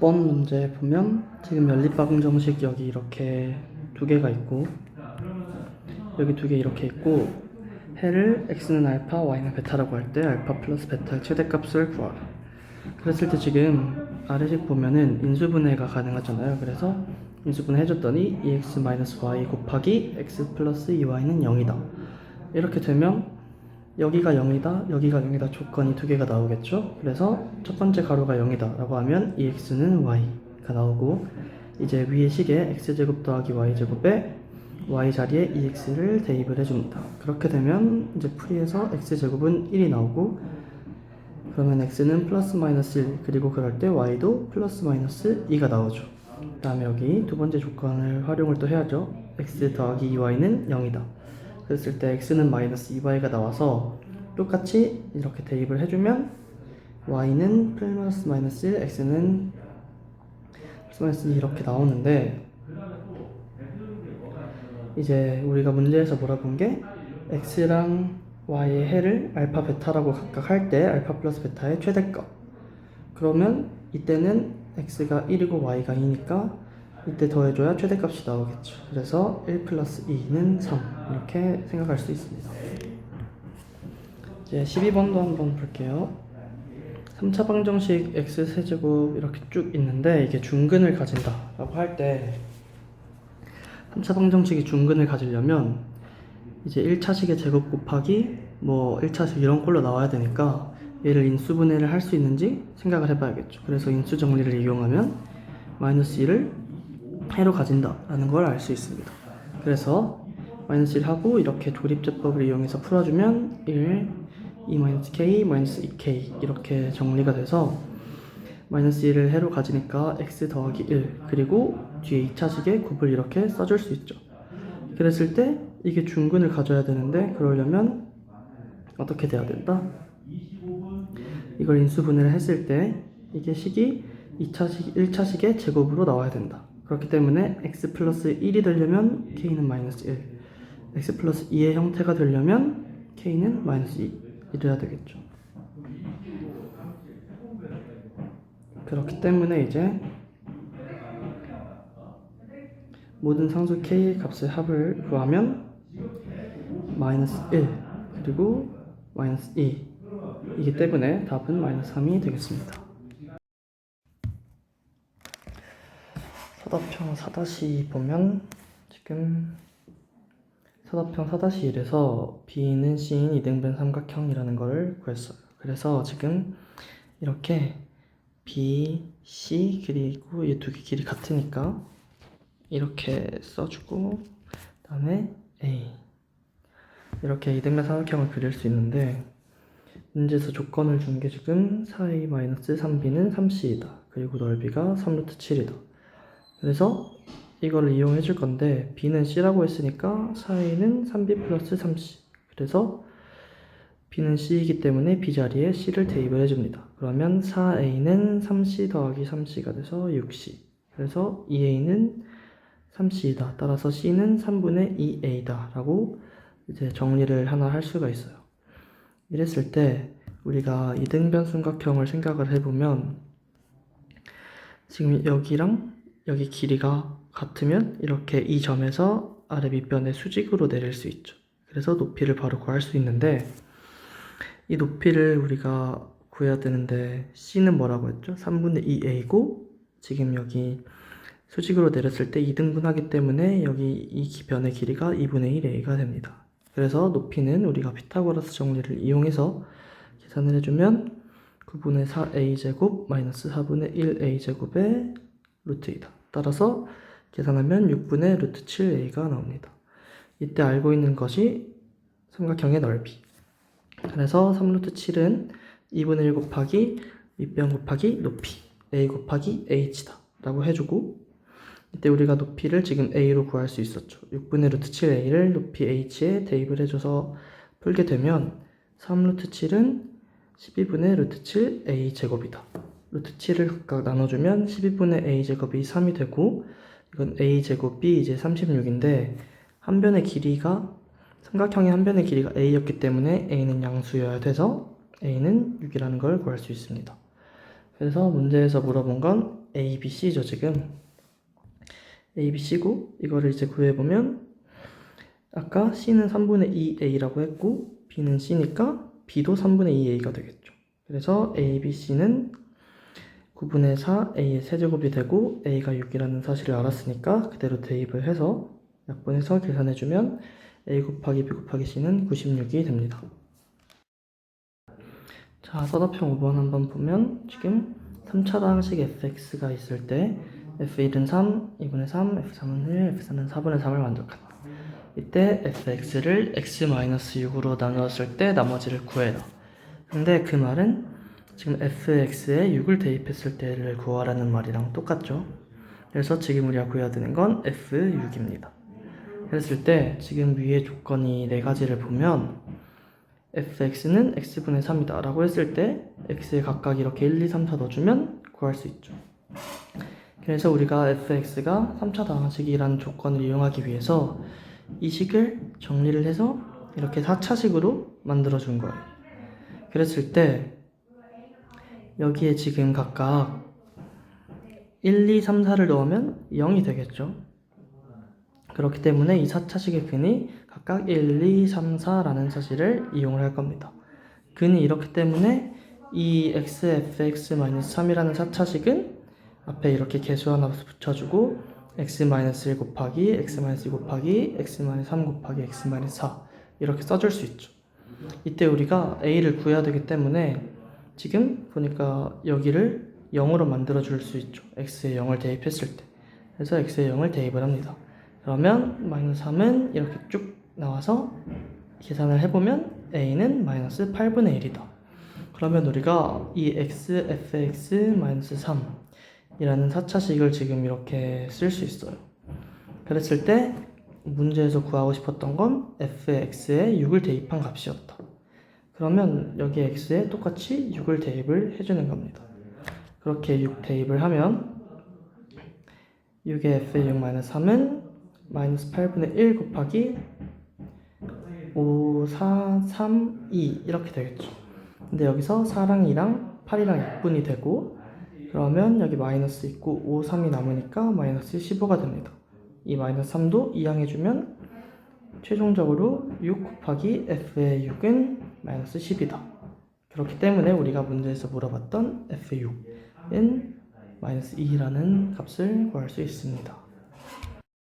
번 문제 보면 지금 연립방정 정식 여기 이렇게 두 개가 있고 여기 두 개 이렇게 있고 해를 x는 알파, y는 베타라고 할 때 알파 플러스 베타의 최대값을 구하라. 그랬을 때 지금 아래식 보면은 인수분해가 가능하잖아요. 그래서 인수분해 해줬더니 2x-y 곱하기 x 플러스 2y는 0이다. 이렇게 되면 여기가 0이다, 여기가 0이다 조건이 두 개가 나오겠죠? 그래서 첫 번째 가로가 0이다 라고 하면 2x는 y가 나오고 이제 위의 식에 x제곱 더하기 y제곱에 y 자리에 2x를 대입을 해줍니다. 그렇게 되면 이제 풀이에서 x제곱은 1이 나오고 그러면 x는 플러스 마이너스 1 그리고 그럴 때 y도 플러스 마이너스 2가 나오죠. 그 다음에 여기 두 번째 조건을 활용을 또 해야죠. x 더하기 2y는 0이다. 그랬을 때 x는 마이너스 2y가 나와서 똑같이 이렇게 대입을 해주면 y는 플러스 마이너스 1, x는 플러스 마이너스 2 이렇게 나오는데 이제 우리가 문제에서 물어본 게 x랑 y의 해를 알파 베타라고 각각 할 때 알파 플러스 베타의 최대값. 그러면 이때는 x가 1이고 y가 2니까 이때 더해줘야 최대값이 나오겠죠. 그래서 1 플러스 2는 3 이렇게 생각할 수 있습니다. 이제 12번도 한번 볼게요. 3차 방정식 x 세제곱 이렇게 쭉 있는데 이게 중근을 가진다 라고 할 때 3차 방정식이 중근을 가지려면 이제 1차식의 제곱 곱하기 뭐 1차식 이런 꼴로 나와야 되니까 얘를 인수분해를 할 수 있는지 생각을 해봐야겠죠. 그래서 인수 정리를 이용하면 마이너스 1을 해로 가진다 라는 걸 알 수 있습니다. 그래서 마이너스 1 하고 이렇게 조립제법을 이용해서 풀어주면 1, 2 마이너스 k, 마이너스 2k 이렇게 정리가 돼서 마이너스 1을 해로 가지니까 x 더하기 1 그리고 뒤에 2차식에 곱을 이렇게 써줄 수 있죠. 그랬을 때 이게 중근을 가져야 되는데 그러려면 어떻게 돼야 된다? 이걸 인수분해를 했을 때 이게 식이 2차식, 1차식의 제곱으로 나와야 된다. 그렇기 때문에 x 플러스 1이 되려면 k는 마이너스 1 x 플러스 2의 형태가 되려면 k는 마이너스 2 이래야 되겠죠. 그렇기 때문에 이제 모든 상수 k의 값의 합을 구하면 마이너스 1 그리고 마이너스 2 이기 때문에 답은 마이너스 3이 되겠습니다. 사다평 4다시 보면 지금 사다평 4-1에서 B는 C인 이등변 삼각형이라는 걸 구했어요. 그래서 지금 이렇게 B, C 그리고 이 두 개 길이 같으니까 이렇게 써주고 그다음에 A 이렇게 이등변 삼각형을 그릴 수 있는데 문제에서 조건을 준 게 지금 4A-3B는 3C이다. 그리고 넓이가 3루트 7이다. 그래서 이거를 이용해 줄 건데 B는 C라고 했으니까 4A는 3B 플러스 3C 그래서 B는 C이기 때문에 B 자리에 C를 대입을 해줍니다. 그러면 4A는 3C 더하기 3C가 돼서 6C 그래서 2A는 3C이다. 따라서 C는 3분의 2A다 라고 이제 정리를 하나 할 수가 있어요. 이랬을 때 우리가 이등변 삼각형을 생각을 해보면 지금 여기랑 여기 길이가 같으면 이렇게 이 점에서 아래 밑변의 수직으로 내릴 수 있죠. 그래서 높이를 바로 구할 수 있는데 이 높이를 우리가 구해야 되는데 C는 뭐라고 했죠? 3분의 2A고 지금 여기 수직으로 내렸을 때 2등분하기 때문에 여기 이 변의 길이가 2분의 1A가 됩니다. 그래서 높이는 우리가 피타고라스 정리를 이용해서 계산을 해주면 9분의 4a제곱 마이너스 4분의 1a제곱의 루트이다. 따라서 계산하면 6분의 루트 7a가 나옵니다. 이때 알고 있는 것이 삼각형의 넓이. 그래서 3루트 7은 2분의 1 곱하기 밑변 곱하기 높이 a 곱하기 h다 라고 해주고 이때 우리가 높이를 지금 a로 구할 수 있었죠. 6분의 루트 7a를 높이 h에 대입을 해줘서 풀게 되면 3루트 7은 12분의 루트 7a 제곱이다. 루트 7을 각각 나눠주면 12분의 a 제곱이 3이 되고 이건 a 제곱이 이제 36인데 한 변의 길이가 삼각형의 한 변의 길이가 a였기 때문에 a는 양수여야 돼서 a는 6이라는 걸 구할 수 있습니다. 그래서 문제에서 물어본 건 A, B, C죠, 지금. A, B, C고, 이거를 이제 구해보면, 아까 C는 3분의 2A라고 했고, B는 C니까 B도 3분의 2A가 되겠죠. 그래서 A, B, C는 9분의 4 A의 세제곱이 되고, A가 6이라는 사실을 알았으니까 그대로 대입을 해서 약분해서 계산해주면 A 곱하기 B 곱하기 C는 96이 됩니다. 자, 서답형 5번 한번 보면 지금 3차당식 fx가 있을 때 f1은 3, 2분의 3, f3은 1, f4는 4분의 3을 만족한다. 이때 fx를 x-6으로 나누었을 때 나머지를 구해라. 근데 그 말은 지금 fx에 6을 대입했을 때를 구하라는 말이랑 똑같죠. 그래서 지금 우리가 구해야 되는 건 f6입니다. 그랬을 때 지금 위에 조건이 네 가지를 보면 fx는 x분의 3이다 라고 했을 때 x에 각각 이렇게 1, 2, 3, 4 넣어주면 구할 수 있죠 그래서 우리가 fx가 3차 다항식이라는 조건을 이용하기 위해서 이 식을 정리를 해서 이렇게 4차식으로 만들어 준 거예요 그랬을 때 여기에 지금 각각 1, 2, 3, 4를 넣으면 0이 되겠죠 그렇기 때문에 이 4차식의 근이 각각 1, 2, 3, 4라는 사실을 이용을 할 겁니다. 근이 이렇기 때문에 이 xfx-3이라는 4차식은 앞에 이렇게 개수 하나 붙여주고 x-1 곱하기 x-2 곱하기 x-3 곱하기 x-4 이렇게 써줄 수 있죠. 이때 우리가 a를 구해야 되기 때문에 지금 보니까 여기를 0으로 만들어 줄 수 있죠. x에 0을 대입했을 때. 그래서 x에 0을 대입을 합니다. 그러면 마이너스 3은 이렇게 쭉 나와서 계산을 해보면 a는 마이너스 8분의 1이다. 그러면 우리가 이 x, fx 마이너스 3이라는 4차식을 지금 이렇게 쓸 수 있어요. 그랬을 때 문제에서 구하고 싶었던 건 fx에 6을 대입한 값이었다. 그러면 여기 x에 똑같이 6을 대입을 해주는 겁니다. 그렇게 6 대입을 하면 6의 f의 6 마이너스 3은 마이너스 8분의 1 곱하기 5, 4, 3, 2 이렇게 되겠죠. 근데 여기서 4랑 2랑 8이랑 6분이 되고 그러면 여기 마이너스 있고 5, 3이 남으니까 마이너스 15가 됩니다. 이 마이너스 3도 이항해주면 최종적으로 6 곱하기 f의 6은 마이너스 10이다. 그렇기 때문에 우리가 문제에서 물어봤던 f6은 마이너스 2라는 값을 구할 수 있습니다.